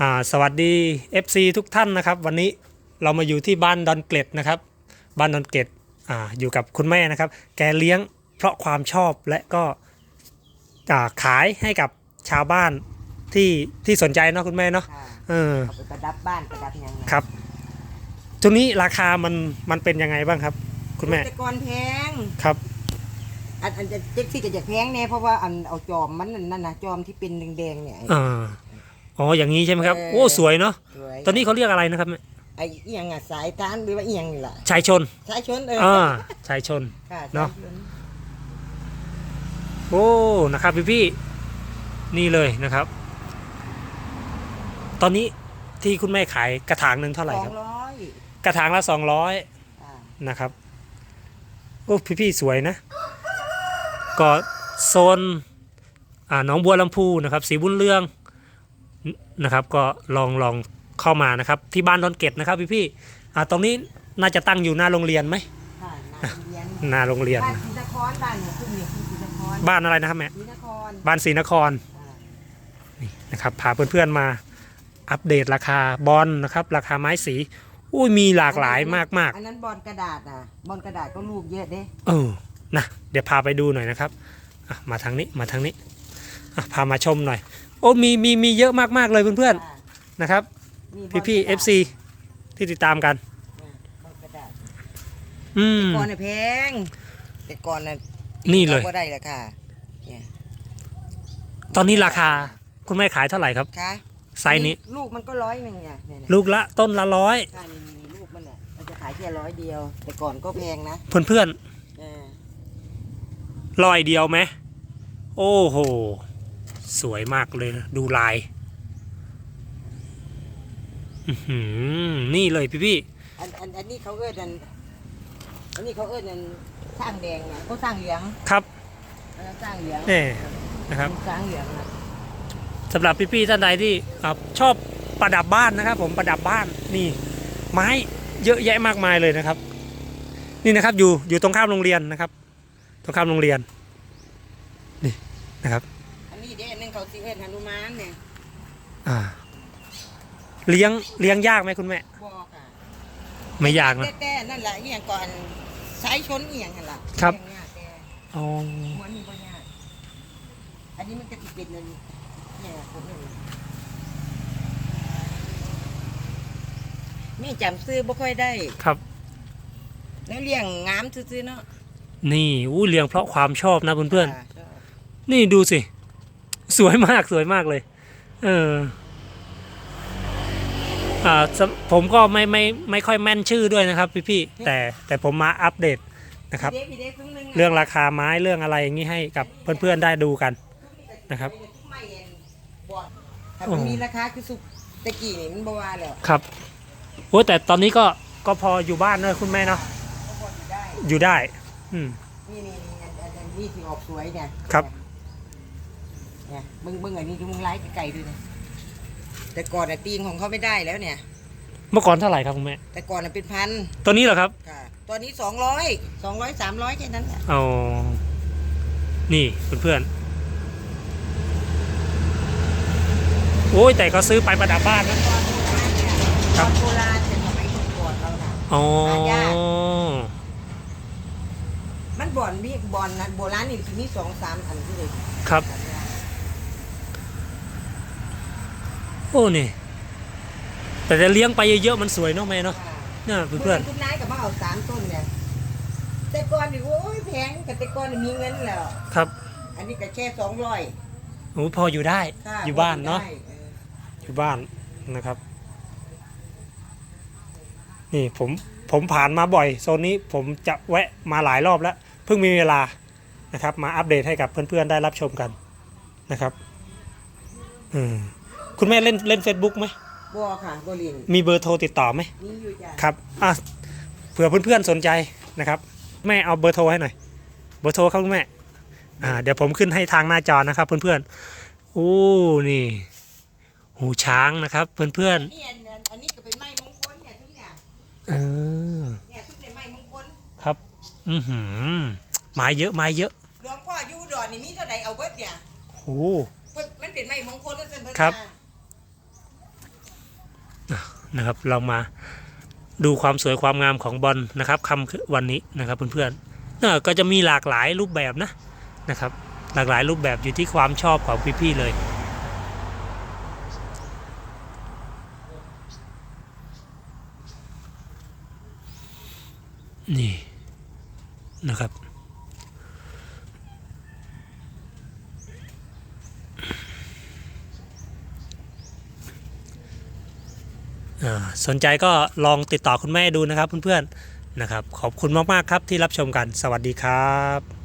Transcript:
อ่าสวัสดี FC ทุกท่านนะครับ วันนี้เรามาอยู่ที่บ้านดอนเกล็ดนะครับ บ้านดอนเกล็ดอ่าอยู่กับคุณแม่นะครับ แกเลี้ยงเพราะความชอบและก็อ่าขายให้กับชาวบ้านที่ที่สนใจเนาะคุณแม่เนาะค่ะเออเอาไปประดับบ้านประดับหยังไงครับตรงนี้ราคามันมันเป็นยังไงบ้างครับ คุณแม่แต่ก่อนแพงครับอันอันจะเจ๊กซี่ก็จะแพงแน่เพราะว่าอันเอาจอมมันนั่นนะจอมที่เป็นแดงๆเนี่ยอ่า อ๋ออย่างนี้ใช่ไหมครับ เออ โอ้สวยเนาะสวยตอนนี้เขาเรียกอะไรนะครับแม่ไอ้เอียงอะสายทานหรือว่าเอียงนี่ล่ะชายชนสายชนเอออ่าชายชน ค่ะเนาะสยชโอ้นะครับพี่พี่ๆนี่เลยนะครับ ตอนนี้ที่คุณแม่ขายกระถางหนึ่งเท่าไหร่สอคงรับ ร้อยกระถางละสองร้อยค่ะนะครับโอ้พี่พี่ๆสวยนะก็โซนอ่าหนองบัวลำพูนะครับสีบุญเรือง นนะครับ ก็ลองลองเข้ามานะครับ ที่บ้านดอนเกตนะครับพี่พี่ๆอ่าตรงนี้น่าจะตั้งอยู่หน้าโรงเรียนไหมค่ะนาเรียนหน้าโรงเรียน บ้านศรีนครบ้านเนี่ยคุณเนี่ยคุณศรีนครบ้านอะไรนะครับแม่ ศรีนครบ้านศรีนครอ่านะครับพาเพื่อนๆมาอัปเดตราคาบอลนะครับ ราคาไม้สี อุ้ยมีหลากหลายมากอันนั้นบอลกระดาษอะบอลกระดาษก็รูปเยอะเด้ ๆ เออนะเดี๋ยวพาไปดูหน่อยนะครับอะมาทางนี้มาทางนี้อะ พามาชมหน่อย โอ้มีมีมีเยอะมากๆเลยเพื่อนค่ะๆนะครับมีบอลพี่พี่กระดาษ FC ที่ติดตามกันเนี่ยบอลกระดาษอืมก่อนน่ะแพงแต่ก่อนน่ะนี่เลยราก็ได้ราคาเนี่ยตอนนี้ราคาคุณแม่ขายเท่าไหร่ครับคะไซส์นี้ลูกมันก็ร้อยหนึ่งเนี่ยเนี่ยลูกละต้นละร้อยค่ะนี่นี่ลูกมันเนี่ยเราจะขายแค่ร้อยเดียว แต่ก่อนก็แพงนะเพื่อนเออๆร้อยเดียวไหมโอ้โห สวยมากเลยนะดูลายอื้อหือนี่เลยพี่พี่ๆอันอันอันนี้เขาเอิ้นอันอันนี้เขาเอิ้นอันสร้างแดงนะเขาสร้างเหลืองครับเออสร้างเหลืองนี่นะครับสร้างเหลืองนะสำหรับพี่ๆท่านใดที่อ่าชอบประดับบ้านนะครับ ผมประดับบ้านนี่ ไม้เยอะแยะมากมายเลยนะครับ นี่นะครับอยู่อยู่ตรงข้ามโรงเรียนนะครับ ตรงข้ามโรงเรียนนี่นะครับอันนี้ เด้อันนึงเขาสิเอิ้นหนุมานเนี่ยอ่า เลี้ยงเลี้ยงยากไหมคุณแม่บอกอะ ไม่ยากนะ แต่แต่นั่นแหละอีหยังก่อนสายชนอีหยังนั่นล่ะครับ เลี้ยงยากแต่อ๋อหัวนี่บ่ยากอันนี้มันก็สิเป็นอันเนี่ยผมเอิ้นมีจำซื้อบ่ค่อยได้ครับ แล้วเลี้ยงงามซื่อๆเนาะนี่อู้เลี้ยงเพราะความชอบนะเพื่อนค่ะชอบๆนี่ดูสิ สวยมากสวยมากเลย เอออ่าสำผมก็ไม่ไม่ไม่ค่อยแม่นชื่อด้วยนะครับ พี่ๆแต่แต่ผมมาอัปเดตนะครับพี่เด้พี่เด้ซุ้มหนึงะเรื่องราคาไม้เรื่องอะไรอย่างนี้ให้กับเพื่อนๆได้ดูกันนะครับไม่เห็นบ่อนถ้ามันมีราคาคือสุกตะกี้นี่มันบ่ว่าแล้วครับโอ้แต่ตอนนี้ก็ก็พออยู่บ้านเนอะคุณแม่เนาะก็พออยู่ได้ อยู่ได้ อืมนี่นี่นี่อันอันอันนี้ที่ออกสวยเนี่ยครับ เนี่ยมึงมึงอันนี้ดูมึงไล่ไก่ด้วยนะแต่ก่อนน่ะตีนของเขาไม่ได้แล้วเนี่ย เมื่อก่อนเท่าไหร่ครับคุณแม่แต่ก่อนน่ะเป็นพันตัวนี้เหรอครับค่ะตอนนี้สองร้อยสองร้อยสามร้อยแค่นั้นแหละอ๋อนี่เพื่อนๆโอ้ยแต่ก็ซื้อไปประดับบ้านนะตอนโบราณเนี่ยตอนโบราณแต่สมัยก่อนเราน่ะ อ๋อหายากมันบ่อนมีบ่อนนะโบราณนี่สิมีสองสามอันที่เลยครับ โอ้นี่ แต่จะเลี้ยงไปเยอะๆมันสวยเนาะแม่เนาะเนี่ยเพื่เพื่ออนนคุณนายกับมาเอาสามต้นเนี่ยแต่ก่อนนี่โอ้ยแพงกับแต่ก่อนนี่มีเงินแล้วๆครับอันนี้ก็แค่สองร้อยโอ้พออยู่ได้อยู่บ้านเนาะอยู่บ้านนะครับ นี่ผมผมผ่านมาบ่อย โซนนี้ผมจะแวะมาหลายรอบแล้ว เพิ่งมีเวลานะครับ มาอัปเดตให้กับเพื่อนๆได้รับชมกันนะครับ อืม คุณแม่เล่นเล่น Facebook ไหมบัวค่ะบัวลินมีเบอร์โทรติดต่อไหมนี่อยู่จ้ะครับอะเผื่อเพื่อนๆสนใจนะครับ แม่เอาเบอร์โทรให้หน่อย เบอร์โทรครับคุณแม่อ่าเดี๋ยวผมขึ้นให้ทางหน้าจอนะครับ เพื่อนๆโอ้นี่หูช้างนะครับเพื่อนนี่อันอันอันนี้ก็เป็นไม้มงคลเนี่ยทุกอย่างๆเออเนี่ยทุกเนี่ยไม้มงคลครับอือหือไม้เยอะไม้เยอะหลวงพ่ออยู่อุดอนนี่มีเท่าใดเอาเบิดเนี่ยโหเพิ่นมันเป็นไม้มงคลแล้วเพิ่นเพิ่นครับ ม นะครับ เรามาดูความสวยความงามของบอลนะครับคำวันนี้นะครับเพื่อนๆก็จะมีหลากหลายรูปแบบนะนะครับ หลากหลายรูปแบบอยู่ที่ความชอบของพี่ๆเลยนี่นะครับ สนใจก็ลองติดต่อคุณแม่ดูนะครับเพื่อนๆนะครับ ขอบคุณมากๆครับที่รับชมกัน สวัสดีครับ